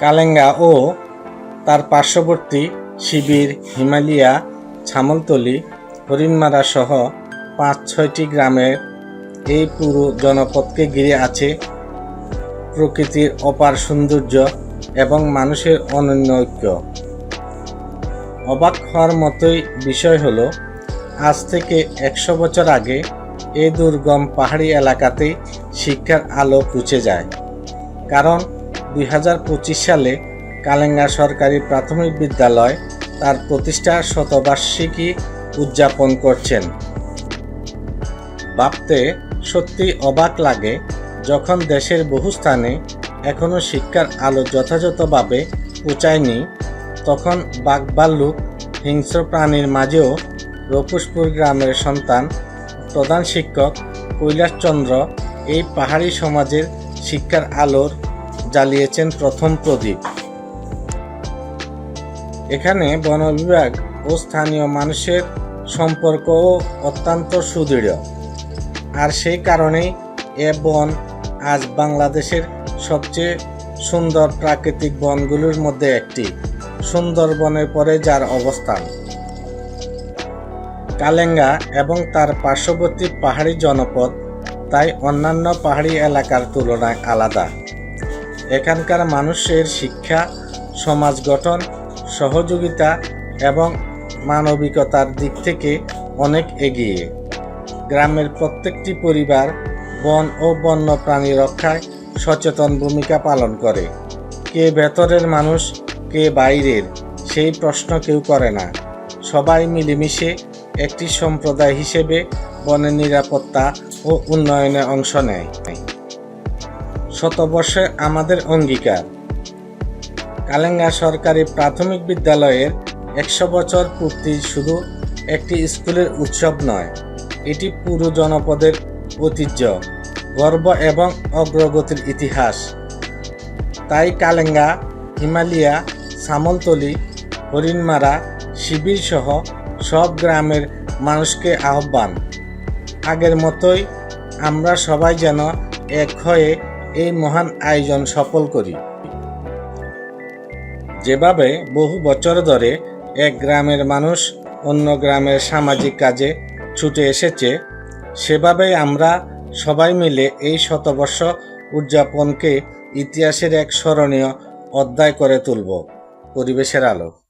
কালেঙ্গা ও তার পার্শ্ববর্তী শিবির, হিমালিয়া, ছামলতলি, হরিণমারা সহ পাঁচ, ছয়টি গ্রামের এই পুরো জনপদকে ঘিরে আছে প্রকৃতির অপার সৌন্দর্য এবং মানুষের অনন্য ঐক্য। অবাক হওয়ার মতোই বিষয় হলো, আজ থেকে একশো বছর আগে এই দুর্গম পাহাড়ি এলাকাতেই শিক্ষার আলো পুছে যায়। কারণ দুই হাজার পঁচিশ সালে কালেঙ্গা সরকারি প্রাথমিক বিদ্যালয় তার প্রতিষ্ঠার শতবার্ষিকী উদযাপন করছেন। ভাবতে সত্যি অবাক লাগে যখন দেশের বহু স্থানে এখনও শিক্ষার আলো যথাযথভাবে পৌঁছায়নি, তখন বাঘবাল্লুক হিংস্র প্রাণীর মাঝেও রপুসপুর গ্রামের সন্তান, প্রধান শিক্ষক কৈলাসচন্দ্র এই পাহাড়ি সমাজের শিক্ষার আলোর জ্বালিয়েছেন প্রথম প্রদীপ। এখানে বন বিভাগ ও স্থানীয় মানুষের সম্পর্কও অত্যন্ত সুদৃঢ়। আর সেই কারণেই এ বন আজ বাংলাদেশের সবচেয়ে সুন্দর প্রাকৃতিক বনগুলোর মধ্যে একটি। সুন্দরবনের পরে যার অবস্থান। কালেঙ্গা এবং তার পার্শ্ববর্তী পাহাড়ি জনপদ, তাই অন্যান্য পাহাড়ি এলাকার তুলনায় আলাদা। এখানকার মানুষের শিক্ষা, সমাজ গঠন, সহযোগিতা এবং মানবিকতার দিক থেকে অনেক এগিয়ে। গ্রামের প্রত্যেকটি পরিবার বন ও বন্য প্রাণী রক্ষায় সচেতন ভূমিকা পালন করে। কে ভেতরের মানুষ, কে বাইরের, সেই প্রশ্ন কেউ করে না। সবাই মিলেমিশে একটি সম্প্রদায় হিসেবে বনের নিরাপত্তা ও উন্নয়নে অংশ নেয়। শতবর্ষে আমাদের অঙ্গীকার। কালেঙ্গা সরকারি প্রাথমিক বিদ্যালয়ের একশো বছর পূর্তি শুধু একটি স্কুলের উৎসব নয়, এটি পুরো জনপদের ঐতিহ্য, গর্ব এবং অগ্রগতির ইতিহাস। তাই কালেঙ্গা, হিমালিয়া সামলতলি হরিণমারা, শিবির সহ সব গ্রামের মানুষকে আহ্বান। আগের মতোই আমরা সবাই যেন এক হয়ে এই মহান আয়োজন সফল করি। যেভাবে বহু বছর ধরে এক গ্রামের মানুষ অন্য গ্রামের সামাজিক কাজে ছুটে এসেছে, সেভাবেই আমরা সবাই মিলে এই শতবর্ষ উদযাপনকে ইতিহাসের এক স্মরণীয় অধ্যায় করে তুলব। পরিবেশের আলো।